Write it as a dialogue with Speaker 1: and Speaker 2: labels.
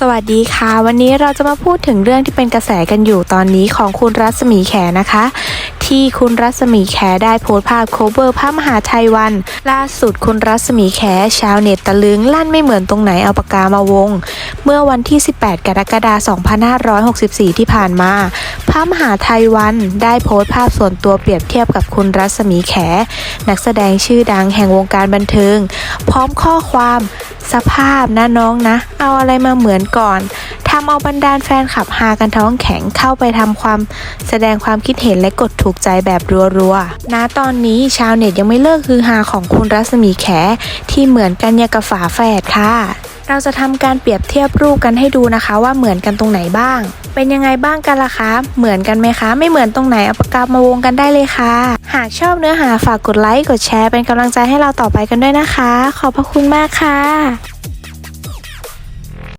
Speaker 1: สวัสดีค่ะ วันนี้เราจะมาพูดถึงเรื่องที่เป็นกระแสกันอยู่ตอนนี้ของคุณรัศมีแขนะคะ ที่คุณรัศมีแขได้โพสต์ภาพโคเวอร์พระมหาชัยวัน ล่าสุดคุณรัศมีแขชาวเน็ตตะลึงลั่นไม่เหมือนตรงไหนเอาปากกามาวง เมื่อวันที่ 18 กรกฎาคม 2564 ที่ผ่านมาพระมหาไทยวันได้โพสต์ภาพส่วนตัวเปรียบเทียบกับคุณรัศมีแข นักแสดงชื่อดังแห่งวงการบันเทิง พร้อมข้อความ สภาพนะน้องนะ เอาอะไรมาเหมือนก่อนทำเอาบรรดาแฟนคลับฮากันท้องแข็งเข้าไปทำความแสดงความคิดเห็นและกดถูกใจแบบรัวๆนะตอนนี้ชาวเน็ตยังไม่เลิกคือฮาของคุณรัศมีแขที่เหมือนกันอย่างกับฝาแฝดค่ะ เราจะทำการเปรียบเทียบรูปกันให้ดูนะคะ ว่าเหมือนกันตรงไหนบ้าง เป็นยังไงบ้างกันล่ะคะ เหมือนกันไหมคะ ไม่เหมือนตรงไหนเอาปากกามาวงกันได้เลยค่ะ หากชอบเนื้อหาฝากกดไลค์กดแชร์เป็นกำลังใจให้เราต่อไปกันด้วยนะคะ ขอบพระคุณมากค่ะ